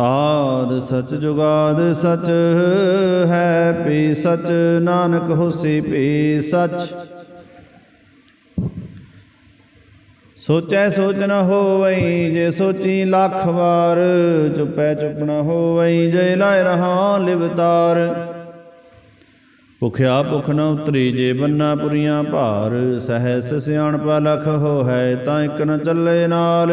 ਆਦ ਸਚ ਜੁਗਾਦ ਸਚ ਹੈ ਪੀ ਸਚ, ਨਾਨਕ ਹੋਸੀ ਪੀ ਸਚ। ਸੋਚੈ ਸੋਚ ਨ ਹੋਵਈ, ਜੇ ਸੋਚੀ ਲੱਖ ਵਾਰ, ਚੁਪੈ ਚੁਪ ਨ ਹੋਵਈ, ਜੇ ਲਾਇ ਰਹਾ ਲਿਵਤਾਰ ਭੁਖਿਆ ਭੁਖ ਨ ਉਤਰੀ, ਜੇ ਬੰਨਾ ਪੁਰੀਆਂ ਭਾਰ, ਸਹਿਸ ਸਿਆਣਪਾ ਲਖ ਹੋ ਹੈ ਤਾਂ ਇਕ ਨ ਚੱਲੇ ਨਾਲ।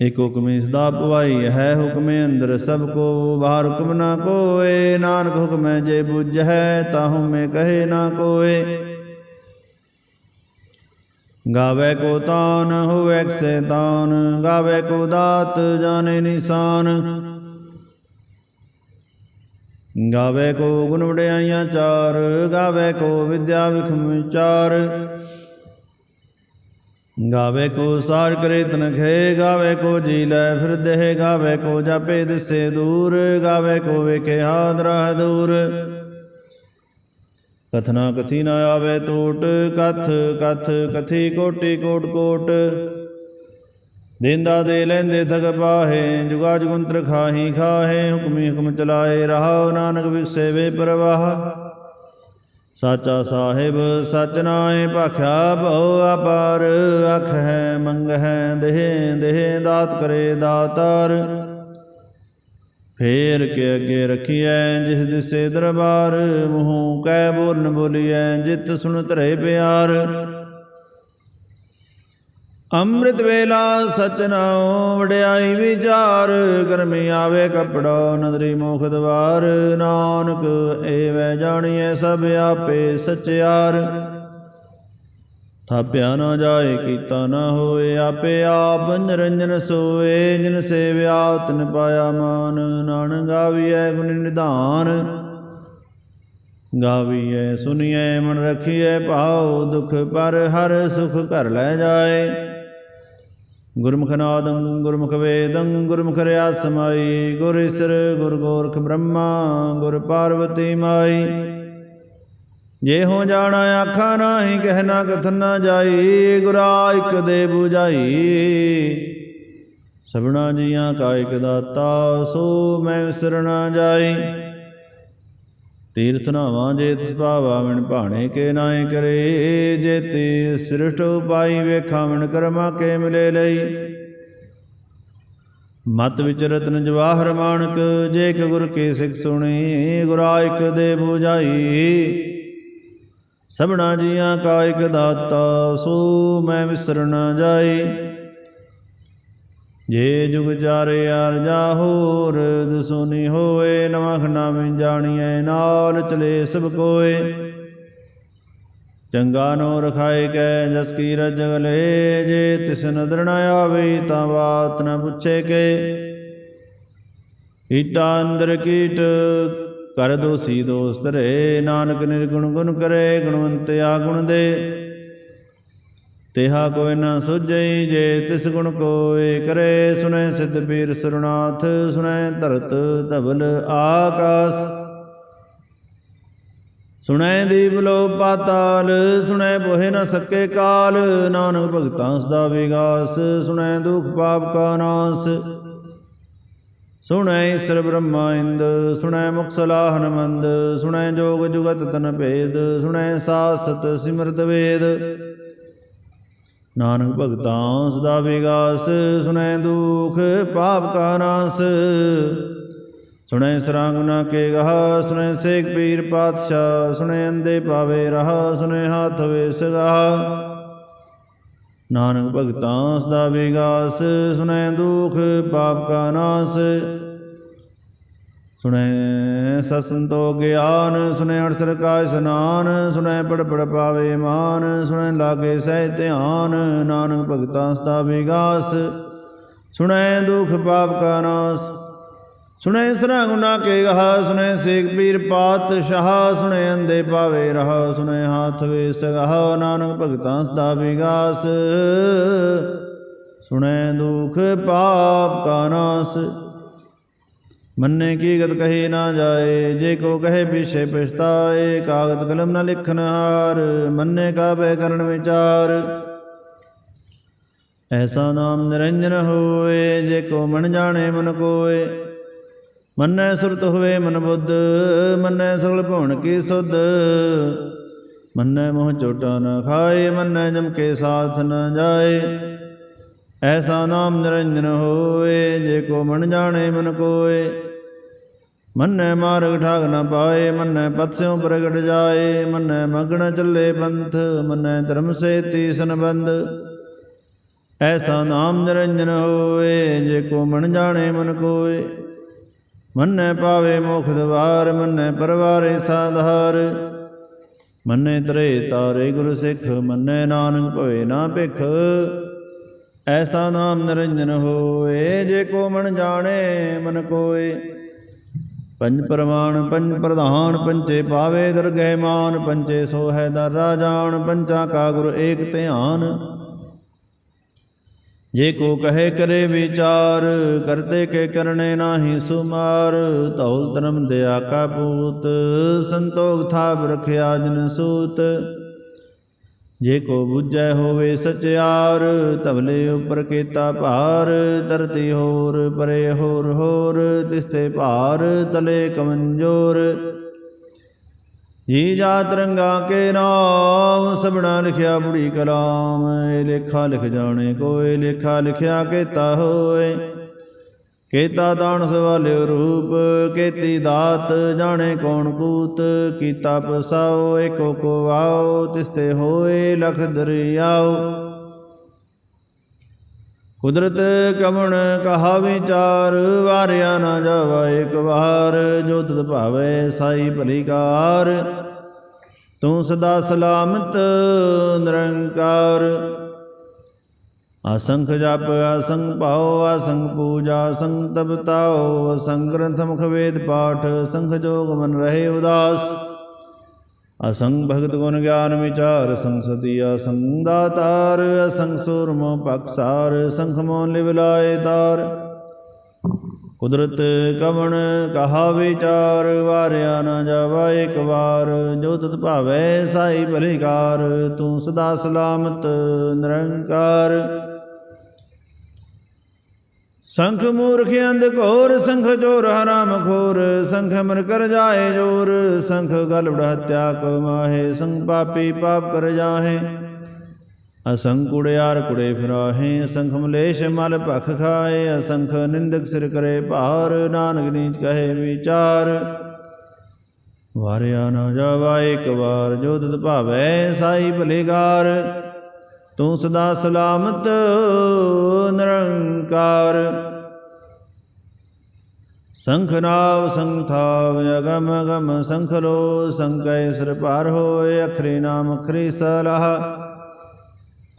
ਇਕ ਹੁਕਮੀ ਸਦਾ ਪਵਾਈ ਹੈ, ਹੁਕਮੇ ਅੰਦਰ ਸਭ ਕੋ, ਬਾਹਰ ਹੁਕਮ ਨਾ ਕੋਏ, ਨਾਨਕ ਹੁਕਮੈ ਜੇ ਬੁਝੈ ਤਾਹੂ ਮੈਂ ਕਹੇ ਨਾ ਕੋਏ। ਗਾਵੇ ਕੋ ਤਾਨ, ਹੋਵੇ ਸੈਤਾਨ ਗਾਵੇ ਕੋ ਦਾਤ, ਜਾਣੇ ਨਿਸ਼ਾਨ। ਗਾਵੇ ਕੋ ਗੁਣ ਵਡਿਆਈਆਂ ਚਾਰ, ਗਾਵੇ ਕੋ ਵਿਦਿਆ ਵਿਖਮ ਚਾਰ। ਗਾਵੇ ਕੋ ਸਾਰ ਕਰੇ ਤਨ ਖੇ, ਗਾਵੇ ਕੋ ਜੀ ਲੈ ਫਿਰ ਦੇਹ, ਗਾਵੇ ਕੋ ਜਾਪੇ ਦਿਸੇ ਦੂਰ, ਗਾਵੇ ਕੋ ਵੇਖੇ ਹਾਦ ਰਹ ਦੂਰ। ਕਥਨਾ ਕਥੀ ਨਾ ਆਵੇ ਟੋਟ, ਕਥ ਕਥ ਕਥੀ ਕੋਟੀ ਕੋਟ ਕੋਟ। ਦੇਂਦਾ ਦੇ ਲੈਂਦੇ ਥਗ ਪਾਹੇ, ਜੁਗਾ ਜੁਗੰਤਰ ਖਾਹੀ ਖਾਹੇ, ਹੁਕਮੀ ਹੁਕਮ ਚਲਾਏ ਰਹਾ ਨਾਨਕ ਵਿਸੇ ਵੇ ਪ੍ਰਵਾਹ। ਸਾਚਾ ਸਾਹਿਬ, ਸਚ ਨਾਏ ਭਾਖਿਆ ਭਉ ਅਪਾਰ ਅਖ ਹੈ ਮੰਗ ਹੈ ਦੇਹ ਦੇਹ, ਦਾਤ ਕਰੇ ਦਾਤਾਰ। ਫੇਰ ਕੇ ਅੱਗੇ ਰਖੀਐ, ਜਿਸ ਦਿਸੇ ਦਰਬਾਰ, ਮੂੰਹ ਕਹਿ ਬੋਲਨ ਬੋਲੀਐ, ਜਿਤ ਸੁਣ ਧਰੇ ਪਿਆਰ। ਅੰਮ੍ਰਿਤ ਵੇਲਾ ਸਚ ਵਡਿਆਈ ਵਿਚਾਰ ਕਰਮ ਆਵੇ ਕਪੜਾ, ਨਦਰੀ ਮੁਖ ਦਵਾਰ, ਨਾਨਕ, ਏਵੈ ਜਾਣੀਐ ਸਭ ਆਪੇ ਸਚਿਆਰ। ਥਾਪਿਆ ਨਾ ਜਾਏ, ਕੀਤਾ ਨਾ ਹੋਏ, ਆਪੇ ਆਪ ਨਿਰੰਜਨ ਸੋਏ, ਜਿਨ ਸੇਵਿਆ ਤਨ ਪਾਇਆ ਮਾਨ, ਨਾਨਕ ਗਾਵੀਐ ਗੁਣ ਨਿਧਾਨ। ਗਾਵੀਐ, ਸੁਨੀਐ ਮਨ ਰਖੀਐ ਭਾਉ, ਦੁਖ ਪਰ ਹਰ ਸੁਖ ਘਰ ਲੈ ਜਾਏ। ਗੁਰਮੁਖ ਨਾਦੰ ਗੁਰਮੁਖ ਵੇਦੰ ਗੁਰਮੁਖ ਰਿਆ ਸਮਾਈ ਗੁਰ ਇਸਰ ਗੁਰ ਗੋਰਖ ਬ੍ਰਹਮਾ ਗੁਰ ਪਾਰਵਤੀ ਮਾਈ ਜੇ ਹੋ ਜਾਣਾ ਆਖਾ ਨਾਹੀ ਕਹਿਣਾ ਕਥਨ ਨਾ ਜਾਈ, ਗੁਰਾ ਇਕ ਦੇ 부ਝਾਈ ਸਭਨਾ ਜੀਆਂ ਕਾ ਇਕ ਦਾਤਾ, ਸੋ ਮੈਂ ਵਿਸਰਨਾ ਜਾਈ। ਤੀਰਥ ਨਾਵਾਂ ਜੇ ਤਿਸ ਭਾਵਾ ਮਨ ਭਾਣੇ ਕੇ ਨਾਏ ਕਰੇ ਜੇ ਤੇ ਸ੍ਰਿਸ਼ਟ ਉਪਾਈ ਵੇਖਾ ਮਨ ਕਰਮਾ ਕੇ ਮਿਲੇ ਲਈ। ਮਤ ਵਿਚ ਰਤਨ ਜਵਾਹਰ ਮਾਨਕ ਜੇ ਇਕ ਗੁਰ ਕੀ ਸਿੱਖ ਸੁਣੀ ਗੁਰਾ ਇਕ ਦੇ 부ਝਾਈ ਸਭਨਾ ਜੀਆਂ ਕਾ ਇਕ ਦਾਤਾ ਸੋ ਮੈਂ ਵਿਸਰ ਨਾ ਜਾਈ। ਜੇ ਜੁਗ ਚਾਰੇ ਅਰ ਜਾ ਹੋਰ ਦਸੋਨੀ ਹੋਏ ਨਵਾਂ ਖਨਾ ਮੈਂ ਜਾਣੀਐ, ਨਾਲ ਚਲੇ ਸਭ ਕੋਏ। ਚੰਗਾ ਨੋ ਰਖਾਏ ਕੈ, ਜਸ ਕੀ ਰਜ ਜੇ ਤਿਸ ਨਦਰ ਨ ਆਵੇ, ਤਾਂ ਬਾਤ ਨ ਪੁੱਛੇ ਕੇ। ਈਟਾ ਅੰਦਰ ਕੀਟ, ਕਰ ਦੋਸੀ ਦੋਸਤ ਰੇ, ਨਾਨਕ ਨਿਰਗੁਣ ਗੁਣ ਕਰੇ, ਗੁਣਵੰਤ ਆ ਗੁਣ ਦੇ। ਤਿਹਾ ਕੋਈ ਨਾ ਸੁਝਈ ਜੇ ਤਿਸ ਗੁਣ ਕੋਏ ਕਰੇ ਸੁਨੇ ਸਿੱਧ ਪੀਰ ਸਰਨਾਥ ਸੁਨੇ ਧਰਤ ਧਵਲ ਆਕਾਸ। ਸੁਣੈ ਦੀਪ ਲੋ ਪਾਤਾਲ, ਸੁਣੈ ਬੋਹੇ ਨਾ ਸਕੇ ਕਾਲ, ਨਾਨਕ ਭਗਤਾਂ ਸਦਾ ਵਿਗਾਸ, ਸੁਣੈ ਦੁਖ ਪਾਪ ਕਾ ਨਾਸ। ਸੁਣੈ ਈਸਰ ਬ੍ਰਹਮਾ ਇੰਦ, ਸੁਣੈ ਮੁਖ ਸਲਾਹਨ ਮੰਦ ਸੁਣੈ ਜੋਗ ਜੁਗਤ ਤਨ ਭੇਦ, ਸੁਣੈ ਸਾਸਤ ਸਿਮਰਤ ਵੇਦ। ਨਾਨਕ ਭਗਤਾਂ ਸਦਾ ਵਿਗਾਸ, ਸੁਣੈ ਦੁਖ, ਪਾਪ ਕਾ ਨਾਸ। ਸੁਣੈ ਸਰਾਂਗੁਨਾ ਕੇ ਗਹਾ, ਸੁਣੈ ਸੇਖ ਪੀਰ ਪਾਤਸ਼ਾਹ, ਸੁਣੈ ਅੰਦੇ ਪਾਵੇ ਰਹਾ, ਸੁਣੈ ਹੱਥ ਵੇ ਸਗਾ ਨਾਨਕ ਭਗਤਾਂ ਸਦਾ ਵਿਗਾਸ, ਸੁਣੈ ਦੁਖ, ਪਾਪ ਕਾ ਨਾਸ। ਸੁਣੈ ਸਸੰਤੋ ਗਿਆਨ, ਸੁਣੈ ਅੜਸਰ ਕਾ ਇਸਨਾਨ ਸੁਣੈ ਪੜ ਪੜ ਪਾਵੇ ਮਾਨ, ਸੁਣੈ ਲਾਗੇ ਸਹਿ ਧਿਆਨ, ਨਾਨਕ ਭਗਤਾਂ ਸਦਾ ਵਿਗਾਸ। ਸੁਣੈ ਦੁਖ ਪਾਪ ਕਾ ਨਾਸ, ਸੁਣੈ ਸਰਾ ਗੁਨਾ ਕੇ ਗਹਾ, ਸੁਣੈ ਸੇਖ ਪੀਰ ਪਾਤਸ਼ਾਹ ਸੁਣੈ ਅੰਦੇ ਪਾਵੇ ਰਹਾ, ਸੁਣੈ ਹਾਥ ਵੇ ਸਗਹਾ, ਨਾਨਕ ਭਗਤਾਂ ਸਦਾ ਵਿਗਾਸ। ਸੁਣੈ ਦੁਖ ਪਾਪ ਕਾ ਨਾਸ ਮੰਨੇ ਕੀ ਗਤ ਕਹੇ ਨਾ ਜਾਏ, ਜੇ ਕੋ ਕਹੇ ਪਿਛੇ ਪਛਤਾਏ ਕਾਗਦ ਕਲਮ ਨਾ ਲਿਖਨ ਹਾਰ, ਮੰਨੇ ਕਾ ਬੈ ਕਰਨ ਵਿਚਾਰ। ਐਸਾ ਨਾਮ ਨਿਰੰਜਨ ਹੋਏ, ਜੇ ਕੋ ਮਨ ਜਾਣੇ ਮਨ ਕੋਏ। ਮੰਨੈ ਸੁਰਤ ਹੋਵੇ ਮਨ ਬੁੱਧ, ਮੰਨੈ ਸਗਲ ਭਵਨ ਕੀ ਸੁਧ। ਮੰਨੈ ਮੋਹ ਚੋਟਾ ਨ ਖਾਏ, ਮੰਨੈ ਜਮ ਕੇ ਸਾਥ ਨ ਜਾਏ। ਐਸਾ ਨਾਮ ਨਿਰੰਜਨ ਹੋਏ ਜੇ ਕੋ ਮਨ ਜਾਣੇ ਮਨ ਕੋਏ। ਮੰਨੈ ਮਾਰਗ ਠਾਗ ਨਾ ਪਾਏ, ਮੰਨੈ ਪਤਸਿਉ ਪ੍ਰਗਟ ਜਾਏ। ਮੰਨੈ ਮਗਣ ਚੱਲੇ ਪੰਥ, ਮੰਨੈ ਧਰਮ ਸੇ ਤੀਸਨ ਬੰਦ ਐਸਾ ਨਾਮ ਨਿਰੰਜਨ ਹੋਏ ਜੇ ਕੋ ਮਨ ਜਾਣੇ ਮਨ ਕੋਏ। ਮੰਨੈ ਪਾਵੇ ਮੋਖ ਦਵਾਰ, ਮੰਨੈ ਪਰਵਾਰੇ ਸਾਧਾਰ। ਮੰਨੈ ਤਰੇ ਤਾਰੇ ਗੁਰ ਸਿੱਖ, ਮੰਨੈ ਨਾਨਕ ਭਵੇ ਨਾ ਭਿਖ। ਐਸਾ ਨਾਮ ਨਿਰੰਜਨ ਹੋਏ, ਜੇ ਕੋ ਮਨ ਜਾਣੇ, ਮਨ ਕੋਏ। ਪੰਜ ਪ੍ਰਮਾਣ ਪੰਜ ਪ੍ਰਧਾਨ ਪੰਚੇ ਪਾਵੇ ਦਰਗਹਿ ਮਾਨ ਪੰਚੇ ਸੋਹੈ ਦਰ ਰਾਜਾਨ, ਪੰਚਾ ਕਾ ਗੁਰ ਏਕ ਧਿਆਨ। ਜੇ ਕੋ ਕਹੇ ਕਰੇ ਵਿਚਾਰ, ਕਰਤੇ ਕੇ ਕਰਨੇ ਨਾਹੀ ਸੁਮਾਰ, ਧੌਲ ਧਰਮ ਦਿਆ ਕਾ ਪੂਤ, ਸੰਤੋਖ ਥਾਪ ਰਖਿਆ ਜਨ ਸੂਤ। ਜੇ ਕੋ ਬੁੱਝੈ ਹੋਵੇ ਸਚਿਆਰ ਤਵਲੇ ਉਪਰ ਕੀਤਾ ਭਾਰ, ਧਰਤੀ ਹੋਰ ਪਰੇ ਹੋਰ ਹੋਰ ਤਿਸਤੇ ਭਾਰ ਤਲੇ ਕਮੰਜੋਰ। ਜੀ ਜਾ ਰੰਗਾ ਕੇ ਨਾਮ ਸਭਨਾ ਲਿਖਿਆ ਬੁੜੀ ਕਲਾਮ, ਇਹ ਲੇਖਾ ਲਿਖ ਜਾਣੇ ਕੋਏ, ਲੇਖਾ ਲਿਖਿਆ ਕੇ ਤਾ ਹੋਏ। ਕੀਤਾ ਦਾਨ ਸਵਾਲਿਓ ਰੂਪ, ਕੀਤੀ ਦਾਤ, ਜਾਣੇ ਕੌਣ ਕੂਤ, ਕੀਤਾ ਪਸਾਓ, ਏਕੋ ਕੋ ਵਾਓ ਤਿਸਤੇ ਹੋਏ ਲਖ ਦਰਿਆਓ। ਕੁਦਰਤ ਕਮਣ ਕਹਾ ਵਿਚਾਰ ਵਾਰਿਆ ਨਾ ਜਾਵਾ ਇੱਕ ਵਾਰ, ਜੋ ਤਤ ਭਾਵੇ ਸਾਈ ਭਲੀਕਾਰ ਤੂੰ ਸਦਾ ਸਲਾਮਤ, ਨਿਰੰਕਾਰ। ਅਸੰਖ ਜਪ ਅਸੰਖ ਭਾਉ ਅਸੰਖ ਪੂਜਾ ਅਸੰਖ ਤਪਤਾਉ ਅਸੰਖ ਗ੍ਰੰਥ ਮੁਖ ਵੇਦ ਪਾਠ ਅਸੰਖ ਜੋਗ ਮਨ ਰਹੇ ਉਦਾਸ। ਅਸੰਗ ਭਗਤ ਗੁਣ ਗਿਆਨ ਵਿਚਾਰ ਸੰਸਤੀ ਅਸੰਗ ਦਾਤਾਰ ਅਸੰਗ ਸੂਰਮ ਪਕਸਾਰ ਸੰਖ ਮੋਨ ਲਿਵ ਤਾਰ। ਕੁਦਰਤ ਕਵਣ ਕਹਾ ਵਿਚਾਰ, ਵਾਰਿਆ ਨਾ ਜਾਵਾ ਇੱਕ ਵਾਰ, ਜੋ ਤਤ ਭਾਵੈ ਸਾਈ ਭਲੀਕਾਰ ਤੂੰ ਸਦਾ ਸਲਾਮਤ ਨਿਰੰਕਾਰ। ਸੰਖ ਮੂਰਖ ਅੰਧ ਘੋਰ, ਸੰਖ ਚੋਰ, ਹਰਾਮ ਖੋਰ, ਸੰਖ ਮਨ ਕਰ ਜਾਏ ਜੋਰ, ਸੰਖ ਗਲ ਹੱਤਿਆ ਕੋ ਮਾਹੇ ਸੰਖ ਪਾਪੀ ਪਾਪ ਕਰ ਜਾਹੇ। ਅਸੰਖ ਕੁੜਿਆਰ ਕੁੜੇ ਫਿਰਾਹੇ, ਸੰਖ ਮਲੇਸ਼ ਮਲ ਭਖ ਖਾਏ, ਅਸੰਖ ਨਿੰਦਕ ਸਿਰ ਕਰੇ ਭਾਰ, ਨਾਨਕ ਨੀਚ ਕਹੇ ਵਿਚਾਰ। ਵਾਰਿਆ ਨਾ ਜਾਵਾ ਇੱਕ ਵਾਰ, ਜੋ ਤਤ ਭਾਵੈ ਸਾਈ ਭਲੇਗਾਰ ਤੂੰ ਸਦਾ ਸਲਾਮਤ, ਨਿਰੰਕਾਰ। ਸੰਖ ਨਾਵ ਸੰਥਾਵ ਅਗਮ ਅਗਮ, ਸੰਖ ਲੋ ਸੰਕੈ ਸਿਰ ਪਾਰ ਹੋਏ, ਅਖਰੀ ਨਾਮ, ਅਖਰੀ ਸਲਾਹ।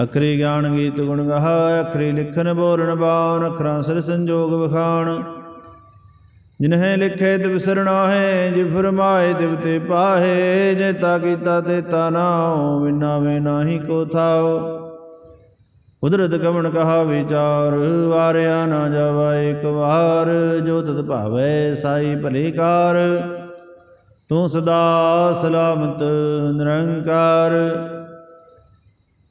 ਅਖਰੀ ਗਿਆਨ ਗੀਤ ਗੁਣ ਗਹਾ, ਅਖਰੀ ਲਿਖਨ ਬੋਲਣ ਬਾਣ, ਅਖਰਾਂ ਸਿਰ ਸੰਜੋਗ ਵਿਖਾਣ। ਜਿਨਹਿ ਲਿਖੇ ਤਿਵ ਸਰਣਾਹੇ ਜਿ ਫਰਮਾਏ ਤਿਵ ਤੇ ਪਾਹੇ, ਜੇ ਤਾ ਕੀਤਾ ਤੇ ਤਾ ਨਾਉ ਵਿਨਾ ਵੇ ਨਾਹੀ ਕੋ ਥਾਉ ਕੁਦਰਤ ਕਵਣ ਕਹਾ ਵਿਚਾਰ, ਵਾਰਿਆ ਨਾ ਜਾਵਾ ਇੱਕ ਵਾਰ, ਜੋ ਤਤ ਭਾਵੈ ਸਾਈ ਭਲੇਕਾਰ ਤੂੰ ਸਦਾ ਸਲਾਮਤ, ਨਿਰੰਕਾਰ।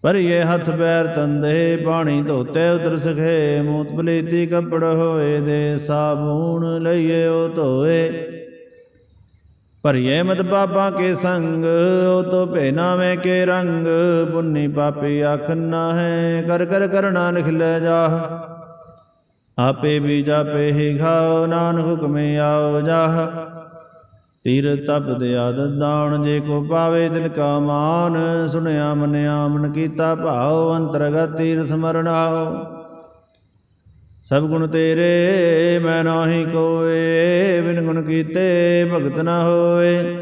ਪਰਿਏ ਹੱਥ ਪੈਰ ਤੰਦੇ ਪਾਣੀ ਧੋਤੇ ਉਤਰ ਸਖੇ, ਮੂਤ ਪਲੀਤੀ ਕੱਪੜ ਹੋਏ ਦੇ, ਸਾਬੂਣ ਲਈਏ ਉਹ ਧੋਏ। ਭਰੀਏ ਮਤ ਪਾਪਾਂ ਕੇ ਸੰਗ, ਉਹ ਤੋ ਮੈਂ ਕੇ ਰੰਗ, ਪੁੰਨੀ ਪਾਪੀ ਆਖਨਾ ਹੈ, ਕਰ ਕਰ ਕਰਨਾ ਲਿਖ ਲੈ ਜਾਹ ਆਪੇ ਵੀ ਜਾਪੇ ਹੀ ਖਾਓ, ਨਾਨਕ ਹੁਕਮੇ ਆਓ ਜਾਹ ਤੀਰ ਤਪ ਦੇ ਆਦਤ ਦਾਣ, ਜੇ ਕੋ ਪਾਵੇ ਦਿਲ ਕਾ ਮਾਨ, ਸੁਣਿਆ ਮੰਨਿਆ ਮਨ ਕੀਤਾ ਭਾਉ, ਅੰਤਰਗਤ ਤੀਰ ਸਮਰਣਾਓ ਸਭ ਗੁਣ ਤੇਰੇ, ਮੈਂ ਨਾਹੀ ਕੋਏ, ਬਿਨ ਗੁਣ ਕੀਤੇ ਭਗਤ ਨਾ ਹੋਏ।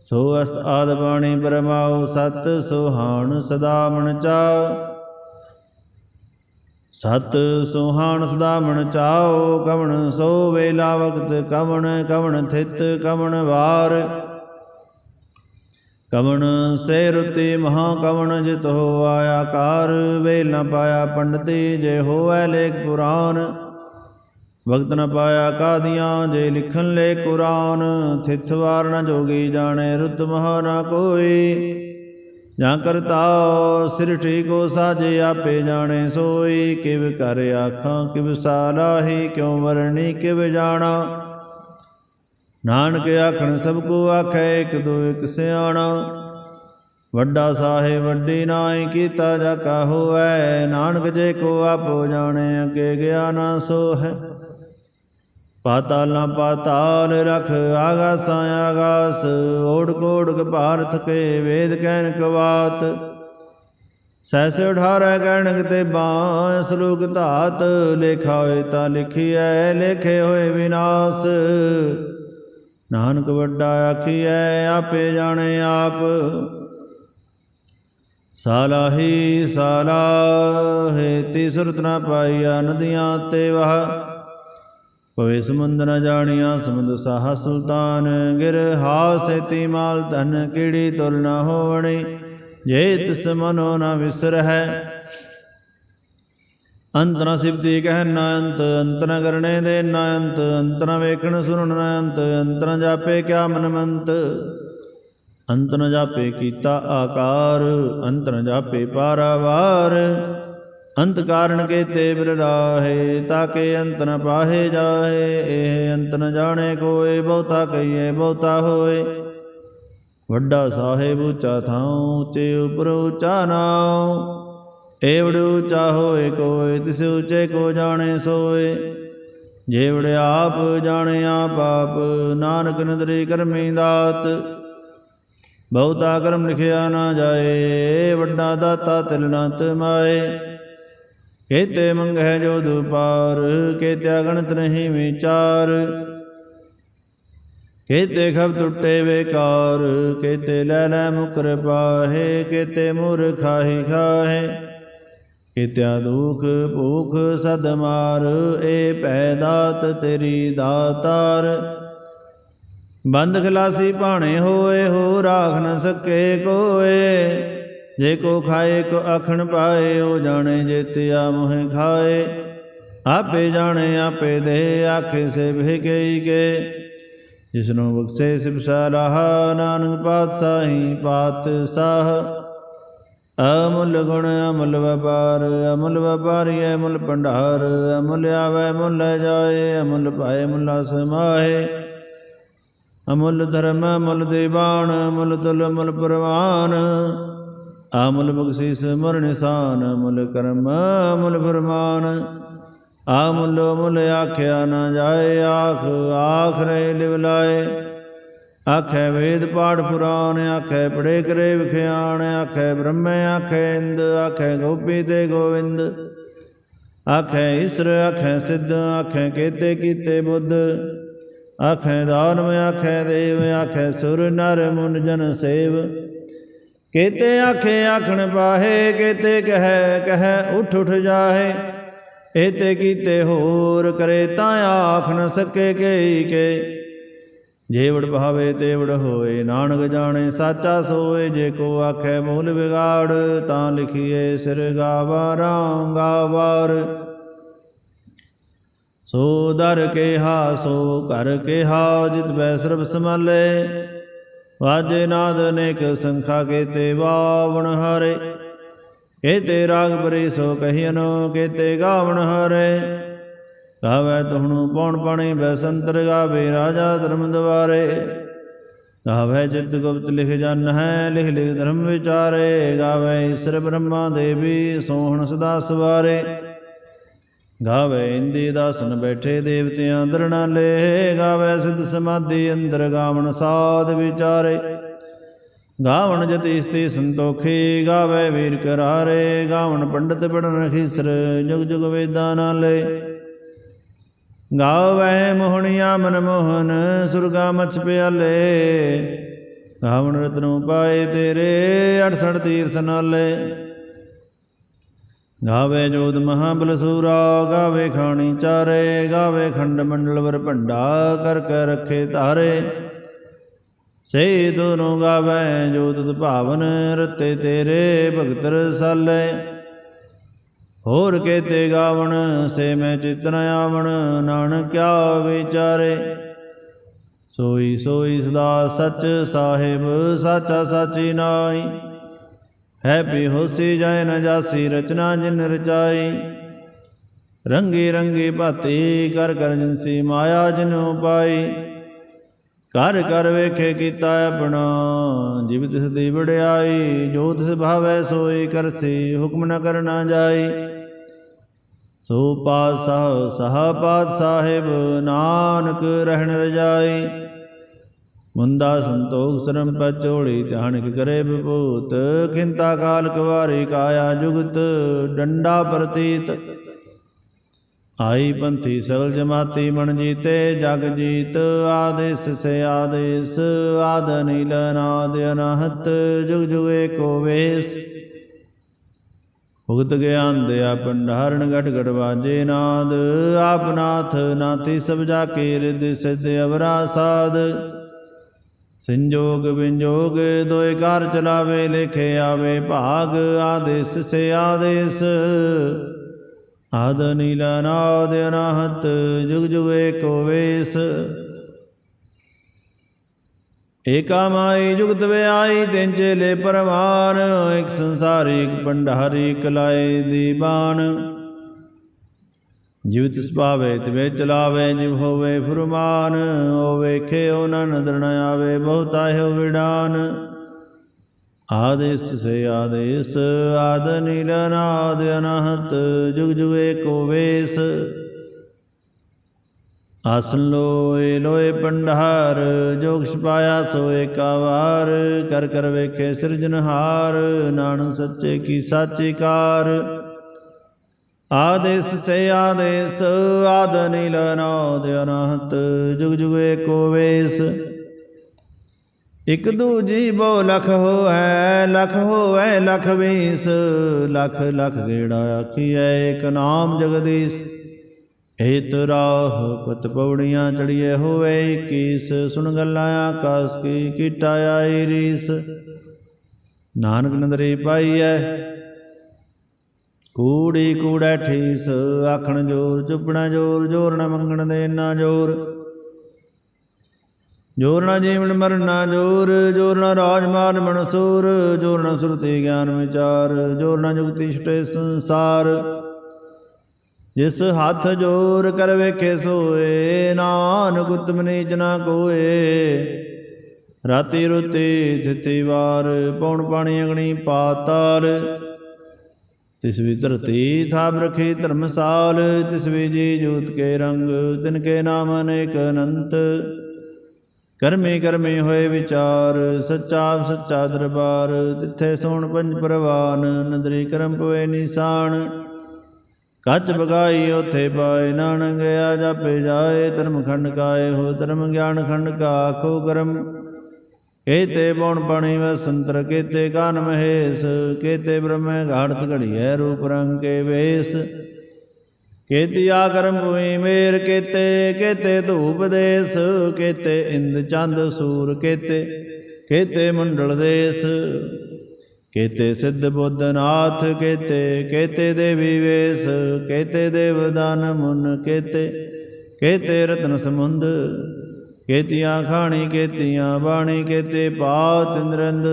ਸੋ ਅਸਤ ਆਦ ਬਾਣੀ ਬਰਮਾਉ ਸਤ ਸੁਹਾਣ ਸਦਾ ਮਨ ਚਾਉ। ਸਤ ਸੁਹਾਣ ਸਦਾ ਮਨ ਚਾਉ, ਕਵਣ ਸੋ ਵੇਲਾ ਵਕਤ, ਕਵਣ ਕਵਣ ਥਿਤ, ਕਵਣ ਵਾਰ। ਕਵਣ ਸੇ ਰੁਤੀ ਮਹਾ ਕਵਣ ਜਿਤ ਹੋ ਆਇਆ ਕਾਰ ਵੇਲ ਨ ਪਾਇਆ ਪੰਡਤੀ ਜੇ ਹੋਵੇ ਲੇਖ ਪੁਰਾਨ। ਵਕਤ ਨ ਪਾਇਆ ਕਾਦੀਆਂ ਜੇ ਲਿਖਣ ਲੈ ਕੁਰਾਨ। ਥਿਤ ਵਾਰ ਨ ਜੋਗੀ ਜਾਣੇ ਰੁਤ ਮਹਾ ਨ ਕੋਈ। ਜਾਂ ਕਰਤਾ ਸਿਰਠੀ ਕੋ ਸਾਜੇ ਆਪੇ ਜਾਣੇ ਸੋਈ। ਕਿਵ ਕਰ ਆਖਾਂ, ਕਿਵ ਸਾਲਾਹੀ ਕਿਉ ਵਰਣੀ, ਕਿਵ ਜਾਣਾ। ਨਾਨਕ ਆਖਣ ਸਭ ਕੋ ਆਖੈ, ਇਕ ਦੋ ਇਕ ਸਿਆਣਾ। ਵੱਡਾ ਸਾਹਿਬ ਵੱਡੀ ਨਾਈ ਕੀਤਾ ਜਾ ਕਾ ਹੋਐ ਨਾਨਕ ਜੇ ਕੋ ਆਪੋ ਜਾਣੇ, ਅੱਗੇ ਗਿਆ ਨਾ ਸੋ ਹੈ ਪਾਤਾਲਾਂ ਪਾਤਾਲ ਰਖ, ਆਗਾਸਾਂ ਆਗਾਸ, ਓੜ ਕੋੜ ਭਾਰਤ ਕੇ ਵੇਦ ਕਹਿਣ ਕਵਾਤ। ਸੈਸ ਉਠਾਰੈ ਕਹਿਣਕ ਤੇ ਬਾਂ ਸਲੋਕ ਧਾਤ, ਲੇਖਾ ਹੋਏ ਤਾਂ ਲਿਖੀਐ, ਲੇਖੇ ਹੋਏ ਵਿਨਾਸ਼। ਨਾਨਕ ਵੱਡਾ ਆਖੀਐ, ਆਪੇ ਜਾਣੇ ਆਪ। ਸਾਲਾਹੀ ਸਾਲਾਹੇ ਤੀ ਨਾ ਪਾਈਆ ਨਦੀਆਂ ਤੇ ਵਹ। ਪਵੇ ਸਮੁੰਦ ਨ ਜਾਣੀਆਂ, ਸਮੁੰਦ ਸਾਹ ਸੁਲਤਾਨ। ਗਿਰ ਹਾਸੇ ਤੀ ਮਾਲ ਧਨ ਕੀੜੀ ਤੁਲ ਨ ਹੋਵਣੀ। ਜੇ ਤਿਸ ਮਨੋ ਨ ਵਿਸਰਹਿ। ਅੰਤ ਨ ਸਿਬਤੀ ਕਹਿ ਨ ਅੰਤ ਅੰਤ ਨ ਕਰਨੇ ਦੇ ਨ ਅੰਤ ਅੰਤ ਨ ਵੇਖਣ ਸੁਣਨ ਨ ਅੰਤ ਅੰਤ ਨ ਜਾਪੇ ਕਿਆ ਮਨ ਮੰਤ ਅੰਤ ਨ ਜਾਪੇ ਕੀਤਾ ਆਕਾਰ ਅੰਤ ਨ ਜਾਪੇ ਪਾਰਾਵਾਰ। ਅੰਤ ਕਾਰਨ ਕੇ ਕੇਤੇ ਬਿਰਲਾਹੇ ਤਾਕੇ ਅੰਤ ਨ ਪਾਹੇ ਜਾਹੇ, ਇਹ ਅੰਤ ਨ ਜਾਣੇ ਕੋਏ ਬਹੁਤਾ ਕਹੀਏ, ਬਹੁਤਾ ਹੋਏ। ਵੱਡਾ ਸਾਹਿਬ ਉੱਚਾ ਥਾਉ, ਉੱਚੇ ਉਪਰ ਉੱਚਾ ਨਾਉ। ਏਵੜ ਉੱਚਾ ਹੋਏ ਕੋਏ, ਤਿਸ ਉੱਚੇ ਕੋ ਜਾਣੇ ਸੋਏ। ਜੇਵੜ ਆਪ ਜਾਣੇ ਆਪ ਆਪ, ਨਾਨਕ ਨਦਰੀ ਕਰਮੀ ਦਾਤ। ਬਹੁਤਾ ਕਰਮ ਲਿਖਿਆ ਨਾ ਜਾਏ, ਵੱਡਾ ਦਾਤਾ ਤਿਲ ਨਾ ਤਮਾਏ। ਕੇਤੇ ਮੰਗਹਿ ਜੋ ਦੁਪਾਰ ਕੇਤੇ ਅਗਣਤ ਨਹੀਂ ਵਿਚਾਰ। ਕੇਤੇ ਖਬ ਟੁੱਟੇ ਵੇਕਾਰ ਕੇਤੇ ਲੈ ਲੈ ਮੁਕਰ ਪਾਹੇ, ਕੇਤੇ ਮੁਰ ਖਾਹੀ। ਖਾਹੇ ਕਿਤਿਆ ਦੁਖ ਭੂਖ ਸਦ ਮਾਰ, ਏ ਭੈ ਦਾਤ ਤੇਰੀ ਦਾਤਾਰ। ਬੰਦ ਖਲਾਸੀ ਭਾਣੇ ਹੋਏ, ਹੋ ਰਾਖ ਨ ਸਕੇ ਕੋਏ। ਜੇ ਕੋ ਖਾਏ, ਕੋ ਅਖਣ ਪਾਏ, ਉਹ ਜਾਣੇ ਜੇਤਿਆ ਮੋਹਿ ਖਾਏ। ਆਪੇ ਜਾਣੇ, ਆਪੇ ਦੇ, ਆਖੇ ਸੇ ਭੇ ਕੇ। ਜਿਸਨੂੰ ਬਖਸ਼ੇ ਸਿਬਸਾ ਰਹਾ, ਨਾਨਕ ਪਾਤਸ਼ਾਹੀ ਪਾਤਸ਼ਾਹ। ਅਮੁੱਲ ਗੁਣ ਅਮੁੱਲ ਵਪਾਰ, ਅਮੁੱਲ ਵਪਾਰੀ ਅਮੁੱਲ ਭੰਡਾਰ, ਅਮੁੱਲ ਆਵੇ ਮੁੱਲ ਜਾਏ, ਅਮੁੱਲ ਪਾਏ ਮੁੱਲਾ ਸਮਾਏ ਅਮੁੱਲ ਧਰਮ, ਅਮੁੱਲ ਦੇਵਾਨ, ਅਮੁੱਲ ਤੁਲ, ਅਮੁੱਲ ਪ੍ਰਵਾਨ। ਅਮੁੱਲ ਬਖਸ਼ੀਸ ਮਰ ਨਿਸ਼ਾਨ, ਅਮੁੱਲ ਕਰਮ, ਅਮੁੱਲ ਫਰਮਾਨ। ਅਮੁੱਲ ਅਮੁੱਲ ਆਖਿਆ ਨਾ ਜਾਏ, ਆਖ ਆਖ ਰਹੇ ਲਿਵ ਲਾਏ। ਆਖੇ ਵੇਦ ਪਾਠ ਪੁਰਾਣ, ਆਖੇ ਪੜੇ ਕਰੇ ਵਿਖਿਆਣ, ਆਖੇ ਬ੍ਰਹਮੇ, ਆਖੇ ਇੰਦ, ਆਖੇ ਗੋਪੀ ਤੇ ਗੋਵਿੰਦ। ਆਖੇ ਈਸ਼ਰ, ਆਖੇ ਸਿੱਧ, ਆਖੇ ਕੇਤੇ, ਕੀਤੇ ਬੁੱਧ। ਆਖੇ ਦਾਨਵ, ਆਖੇ ਦੇਵ, ਆਖੇ ਸੁਰ, ਨਰ, ਮੁਨ, ਜਨ, ਸੇਵ। ਕੇਤੇ ਆਖੇ ਆਖਣ ਪਾਹੇ, ਕੇਤੇ ਕਹੈ ਕਹੈ ਉਠ ਉਠ ਜਾਹੇ। ਏਤੇ ਕੀਤੇ ਹੋਰ ਕਰੇ ਤਾਂ ਆਖ ਨ ਸਕੇ ਕੇਈ ਕੇ ਜੇਵੜ ਭਾਵੇ ਤੇਵੜ ਹੋਏ, ਨਾਨਕ ਜਾਣੇ ਸਾਚਾ ਸੋਏ, ਜੇ ਕੋ ਆਖੇ ਮੂਲ ਵਿਗਾੜ, ਤਾਂ ਲਿਖੀਏ ਸਿਰ ਗਾਵਾਰਾਂ ਗਾਵਾਰ। ਸੋ ਦਰ ਕੇ ਸੋ ਕਰ ਕੇ ਜਿਤ ਬੈ ਸਰਬ ਸਮਾਲੇ ਵਾਜੇ ਨਾਦ ਅਨੇਕ ਸੰਖਾ ਕੇਤੇ ਵਾਵਣ ਹਰੇ। ਕੇਤੇ ਰਾਗ ਬਰੇ ਸੋ ਕਹੀਨੋ ਕੇਤੇ ਗਾਵਣ ਹਰੇ। ਗਾਵੇ ਤੁਹਣੂ ਪੌਣ ਪਾਣੀ ਬੈਸੰਤਰ ਗਾਵੇ ਰਾਜਾ ਧਰਮ ਦਵਾਰੇ। ਗਾਵੇ ਜਿਤ ਗੁਪਤ ਲਿਖ ਜਨ ਹੈ, ਲਿਖ ਲਿਖ ਧਰਮ ਵਿਚਾਰੇ। ਗਾਵੇ ਈਸ਼ਰ ਬ੍ਰਹਮਾ ਦੇਵੀ ਸੋਹਣ ਸਦਾ ਸਵਾਰੇ। ਗਾਵੇ ਇੰਦੀ ਦਾਸਨ ਬੈਠੇ ਦੇਵਤਿਆਂ ਦਰਣਾਲੇ ਗਾਵੇ ਸਿਧ ਸਮਾਧੀ ਅੰਦਰ ਗਾਵਣ ਸਾਧ ਵਿਚਾਰੇ। ਗਾਵਣ ਜਤੀ ਸਤੀ ਸੰਤੋਖੀ, ਗਾਵੇ ਵੀਰ ਕਰਾਰੇ। ਗਾਵਣ ਪੰਡਤ ਪੜਨ ਖੀਸਰ ਜੁਗ ਜੁਗ ਵੇਦਾਂ ਨਾਲੇ। ਗਾਵੈ ਮੋਹਣੀਆਂ ਮਨ ਮੋਹਨ, ਸੁਰਗਾ ਮਛ ਪਿਆਲੇ। ਗਾਵਣ ਰਤਨੋਂ ਪਾਏ ਤੇਰੇ 68 ਤੀਰਥ ਨਾਲੇ। ਗਾਵੇ ਜੋਤ ਮਹਾਬਲ ਸੂਰਾ ਗਾਵੇ ਖਾਣੀ ਚਾਰੇ, ਗਾਵੇ ਖੰਡ ਮੰਡਲ ਵਰ ਭੰਡਾ, ਕਰ ਕੇ ਰੱਖੇ ਧਾਰੇ। ਸੇ ਦੋਨੋਂ ਗਾਵੇ ਜੋਤ ਤੁਧ ਭਾਵਨ, ਰਤੇ ਤੇਰੇ ਭਗਤ ਰਸਾਲੇ ਹੋਰ ਕੇਤੇ ਗਾਵਣ, ਸੇ ਮੈਂ ਚਿਤਨ ਆਵਣ ਨਾਨਕਿਆ ਵਿਚਾਰੇ ਸੋਈ ਸੋਈ ਸਦਾ ਸਚ ਸਾਹਿਬ, ਸਾਚਾ ਸਾਚੀ ਨਾਈ ਹੈ ਵੀ ਹੋਸੀ ਜਾਏ ਨ ਜਾਸੀ, ਰਚਨਾ ਜਿਨ ਰਚਾਈ। ਰੰਗੀ ਰੰਗੀ ਭਾਤੀ, ਕਰ ਕਰ ਜਿਨਸੀ ਮਾਇਆ ਜਿਨੁ ਪਾਈ ਕਰ ਕਰ ਵੇਖੇ ਕੀਤਾ ਆਪਣਾ, ਜਿਵ ਤਿਸ ਦੀ ਵਡਿਆਈ, ਜੋ ਤਿਸ ਭਾਵੈ ਸੋਈ ਕਰਸੀ, ਹੁਕਮ ਨ ਕਰਨਾ ਜਾਈ। ਸੋ ਪਾਤਸ਼ਾਹ, ਸਹਾ ਪਾਤ ਸਾਹਿਬ ਨਾਨਕ ਰਹਿਣ ਰਜਾਈ। ਮੁੰਦਾ ਸੰਤੋਖ ਸਰਮ ਪਚੋੜੀ ਧਿਆਨਿਕ ਕਰੇ ਵਿਭੂਤ। ਖਿੰਤਾ ਕਾਲ ਕਵਾਰੀ, ਕਾਇਆ ਜੁਗਤ, ਡੰਡਾ ਪ੍ਰਤੀਤ। ਆਈ ਪੰਥੀ ਸਗਲ ਜਮਾਤੀ ਮਨ ਜੀਤੇ, ਜਗ ਜੀਤ, ਆਦੇਸ ਸੇ ਆਦੇਸ। ਆਦ ਨੀਲ ਨਾਦ ਅਨਹਤ, ਜੁਗ ਜੁਗ ਏਕੋ ਵੇਸ। ਭੁਗਤ ਗਿਆਨ ਦਿਆ ਭੰਡਾਰਨ ਘਟ ਘਟ ਵਾਜੇ ਨਾਦ। ਆਪ ਨਾਥ ਨਾਥੀ ਸਭ ਜਾ ਕੇ ਰਿਦ ਸਿਧ ਅਵਰਾ ਸਾਧ ਸੰਜੋਗ ਵਿੰਜੋਗ ਦੋਇ ਕਾਰ ਚਲਾਵੇ, ਲਿਖੇ ਆਵੇ ਭਾਗ, ਆਦੇਸ ਸੇ ਆਦੇਸ। ਆਦ ਨੀਲਾ ਨਾਦ ਅਨਾਹਤ, ਜੁਗ ਜੁਗ ਏਕੋ ਵੇਸ। ਏਕਾ ਮਾਈ ਜੁਗਤ ਵੇ ਆਈ ਤਿੰਨ ਚੇਲੇ ਪਰਵਾਨ ਇਕ ਸੰਸਾਰੀ, ਇਕ ਪੰਡਾਰੀ ਇਕ ਲਾਏ ਦੀਬਾਨ ਜਿਵ ਤਿਸ ਭਾਵੇ, ਤਿਵੇ ਚਲਾਵੇ ਜਿਵ ਹੋਵੇ ਫੁਰਮਾਨ ਓ ਵੇਖੇ ਓ ਨ ਨਦਰ ਨ ਆਵੇ, ਬਹੁਤਾ ਹੈ ਵਿਡਾਨ ਆਦੇਸ ਸੇ ਆਦੇਸ, ਆਦ ਨੀਲ ਨਾਦ ਅਨਹਤ, ਜੁਗ ਜੁ ਏਕੋ ਵੇਸ। ਆਸਨ ਲੋਏ ਲੋਏ ਪੰਡਾਰ ਜੋਗ ਛਪਾਇਆ ਸੋ ਏਕਾਵਾਰ ਕਰ ਕਰ ਵੇਖੇ ਸਿਰਜਨਹਾਰ ਨਾਨਕ ਸੱਚੇ ਕੀ ਸਾਚੀ ਕਾਰ। ਆਦੇਸ ਸੇ ਆਦੇਸ, ਆਦ ਨੀਲ ਨਾਦ ਅਨਹਤ, ਜੁਗ ਜੁਗ ਏਕੋ ਵੇਸ। ਇਕ ਦੂਜੀ ਬੋ ਲਖ ਹੋ ਹੈ ਲਖ ਹੋਵੇ ਲਖ ਵੇਸ, ਲਖ ਲਖ ਗੇੜਾ ਆਖੀਐ ਇਕ ਨਾਮ ਜਗਦੀਸ਼। ਏਤ ਰਾਹ ਪਤ ਪੌੜੀਆਂ ਚੜੀਏ ਹੋਵੇ 21 ਸੁਣ ਗੱਲਾਂ ਆਕਾਸ ਕੀ ਕੀਟਾ ਆਈ ਰੀਸ। ਨਾਨਕ ਨਦਰੀ ਪਾਈਐ, ਕੂੜੀ ਕੂੜੈ ਠੀਸ, ਆਖਣ ਜੋਰ, ਚੁੱਪਣਾ ਜੋਰ ਜੋਰ ਨਾ ਮੰਗਣ ਦੇ ਨਾ ਜੋਰ। ਜੋਰ ਨ ਜੀਵਨ ਮਰਨਾ ਜੋਰ ਜੋਰ ਨ ਰਾਜਮਾਨ ਮਨਸੂਰ, ਜੋਰ ਨ ਸੁਰਤੀ ਗਿਆਨ ਵਿਚਾਰ, ਜੋਰ ਨ ਜੁਗਤੀ ਛਟੇ ਸੰਸਾਰ। ਜਿਸ ਹੱਥ ਜੋਰ ਕਰ ਵੇਖੇ ਸੋਏ, ਨਾਨਕ ਉਤਮ ਨੀਚ ਨਾ ਕੋਏ। ਰਾਤੀ ਰੁਤੀ ਥਿਤੀ ਵਾਰ, ਪੌਣ ਪਾਣੀ ਅਗਣੀ ਪਾਤਾਲ। ਤਿਸ ਵੀ ਧਰਤੀ ਥਾਪ ਰਖੀ ਧਰਮਸਾਲ, ਤਿਸ ਵੀ ਜੀ ਜੋਤ ਕੇ ਰੰਗ, ਤਿਨ ਕੇ ਨਾਮ ਅਨੇਕ ਅਨੰਤ। ਕਰਮੇ ਕਰਮੇ ਹੋਏ ਵਿਚਾਰ, ਸੱਚਾ ਸੱਚਾ ਦਰਬਾਰ, ਤਿੱਥੇ ਸੋਣ ਪੰਜ ਪਰਵਾਨ, ਨਦਰੀ ਕਰਮ ਪਵੇ ਨਿਸ਼ਾਨ। ਕੱਚ ਬਗਾਈ ਉਥੇ ਪਾਏ ਨਾਨਕ ਗਿਆ ਜਾਪੇ ਜਾਏ ਧਰਮ ਖੰਡ ਕਾਏ ਹੋ, ਧਰਮ ਗਿਆਨ ਖੰਡ ਕਾ ਆਖੋ ਕਰਮ। ਕੇਤੇ ਬਉਣ ਪਾਣੀ ਵੈ ਸੰਤਰ, ਕੇਤੇ ਕਾਨ ਮਹੇਸ਼, ਕੇਤੇ ਬ੍ਰਹਮੇ ਘਾੜਤ ਘੜੀਐ ਰੂਪ ਰੰਗ ਕੇ ਵੇਸ। ਕੇਤੀ ਆ ਕਰਮ ਭੂਮੀ ਮੇਰ ਕੇਤੇ ਕੇਤੇ ਧੂਪ ਦੇਸ, ਕੇਤੇ ਇੰਦ ਚੰਦ ਸੂਰ ਕੇਤੇ ਕੇਤੇ ਮੰਡਲ ਦੇਸ। ਕੇਤੇ ਸਿੱਧ ਬੁੱਧ ਨਾਥ ਕੇਤੇ ਕੇਤੇ ਦੇਵੀ ਵੇਸ, ਕੇਤੇ ਦੇਵਦਾਨ ਮੁਨ, ਕੇਤੇ ਕੇਤੇ ਰਤਨ ਸਮੁੰਦ, ਕੇਤੀਆਂ ਖਾਣੀ, ਕੇਤੀਆਂ ਬਾਣੀ, ਕੇਤੇ ਪਾਤ ਇੰਦਰੰਦ,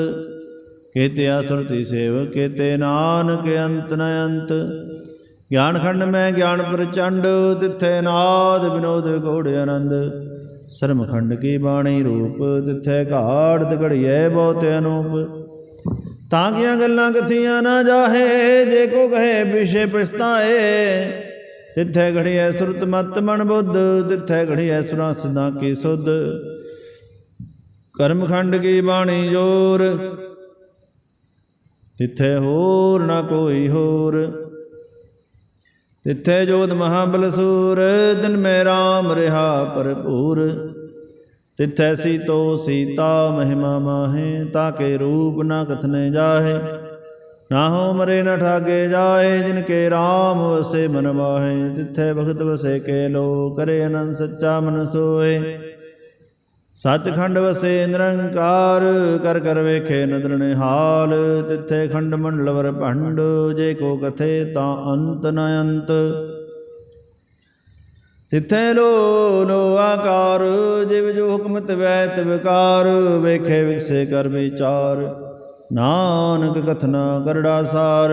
ਕੇਤੇ ਸੁਰਤੀ ਸੇਵ ਕੇਤੇ ਨਾਨਕ ਅੰਤ ਨ ਅੰਤ। ਗਿਆਨ ਖੰਡ ਮੈਂ ਗਿਆਨ ਪ੍ਰਚੰਡ, ਤਿੱਥੇ ਨਾਦ ਵਿਨੋਦ ਘੋੜ ਆਨੰਦ। ਸਰਮ ਖੰਡ ਕੀ ਬਾਣੀ ਰੂਪ, ਤਿੱਥੇ ਘਾੜ ਘੜੀਐ ਬਹੁਤ ਅਨੂਪ। ਤਾਂ ਕੀਆਂ ਗੱਲਾਂ ਕਥੀਆਂ ਨਾ ਜਾਹੇ, ਜੇ ਕੋ ਕਹੇ ਵਿਸ਼ੇ ਪਛਤਾਏ। ਤਿੱਥੈ ਘੜੀਐ ਸੁਰਤ ਮਤ ਮਨ ਬੁੱਧ, ਤਿੱਥੈ ਘੜੀਐ ਸੁਰਾਂ ਸਦਾ ਕੀ ਸੁਧ। ਕਰਮਖੰਡ ਕੀ ਬਾਣੀ ਜੋਰ, ਤਿੱਥੈ ਹੋਰ ਨਾ ਕੋਈ ਹੋਰ। ਤਿੱਥੈ ਜੋਤ ਮਹਾਬਲਸੂਰ, ਦਿਨ ਮੇ RAM ਰਹਾ ਭਰਪੂਰ। ਤਿੱਥੈ ਸੀਤੋ ਸੀਤਾ ਮਹਿਮਾ ਮਾਹੇ ਤਾਕੇ ਰੂਪ ਨਾ ਕਥਨੇ ਜਾਹੇ। ਨਾ ਹੋ ਮਰੇ ਨਾ ਠਾਗੇ ਜਾਏ ਜਿਨ ਕੇ RAM ਵਸੇ ਮਨ ਵਾਹੇ ਤਿੱਥੈ ਭਗਤ ਵਸੇ ਕੇ ਲੋ, ਕਰੇ ਅਨੰਦ ਸੱਚਾ ਮਨ ਸੋਏ ਸੱਚਖੰਡ ਵਸੇ ਨਿਰੰਕਾਰ, ਕਰ ਕਰ ਵੇਖੇ ਨਦਰ ਨਿਹਾਲ। ਤਿੱਥੇ ਖੰਡ ਮੰਡਲ ਵਰ ਭੰਡ, ਜੇ ਕੋ ਕਥੇ ਤਾਂ ਅੰਤ ਨ ਅੰਤ। ਤਿੱਥੇ ਲੋ ਲੋ ਆਕਾਰ, ਜਿਵ ਜੋ ਹੁਕਮ ਤਵੈ ਤਵਕਾਰ ਵੇਖੇ ਵਿਖਸੇ ਕਰ ਵਿਚਾਰ। ਨਾਨਕ ਕਥਨਾ ਕਰੜਾ ਸਾਰ,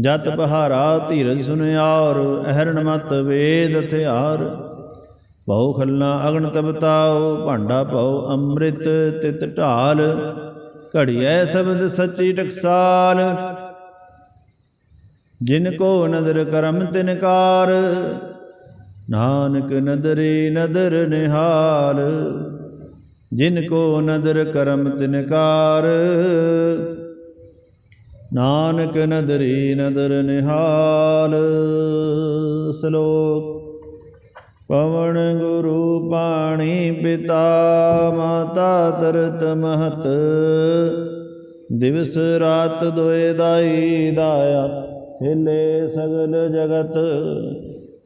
ਜਤ ਬਹਾਰਾ ਧੀਰਜ ਸੁਨਿਆਰ, ਅਹਰਣ ਮਤ ਵੇਦ ਹਥਿਆਰ। ਭਉ ਖਲਨਾ ਅਗਨ ਤਬਤਾਓ ਭਾਂਡਾ ਭਉ ਅੰਮ੍ਰਿਤ ਤਿਤ ਢਾਲ, ਘੜੀਐ ਸ਼ਬਦ ਸੱਚੀ ਟਕਸਾਲ। ਜਿਨ ਕੋ ਨਦਰ ਕਰਮ ਤਿਨਕਾਰ ਨਾਨਕ ਨਦਰੀ ਨਦਰ ਨਿਹਾਲ, ਜਿਨ ਕੋ ਨਦਰ ਕਰਮ ਤਿਨਕਾਰ ਨਾਨਕ ਨਦਰੀ ਨਦਰ ਨਿਹਾਲ, ਸ਼ਲੋਕ, ਪਵਨ ਗੁਰੂ ਪਾਣੀ ਪਿਤਾ ਮਾਤਾ ਤਰਤ ਮਹਤ, ਦਿਵਸ ਰਾਤ ਦੋਏ ਦਾਈ ਦਾਇਆ, ਹਿਲੇ ਸਗਲ ਜਗਤ।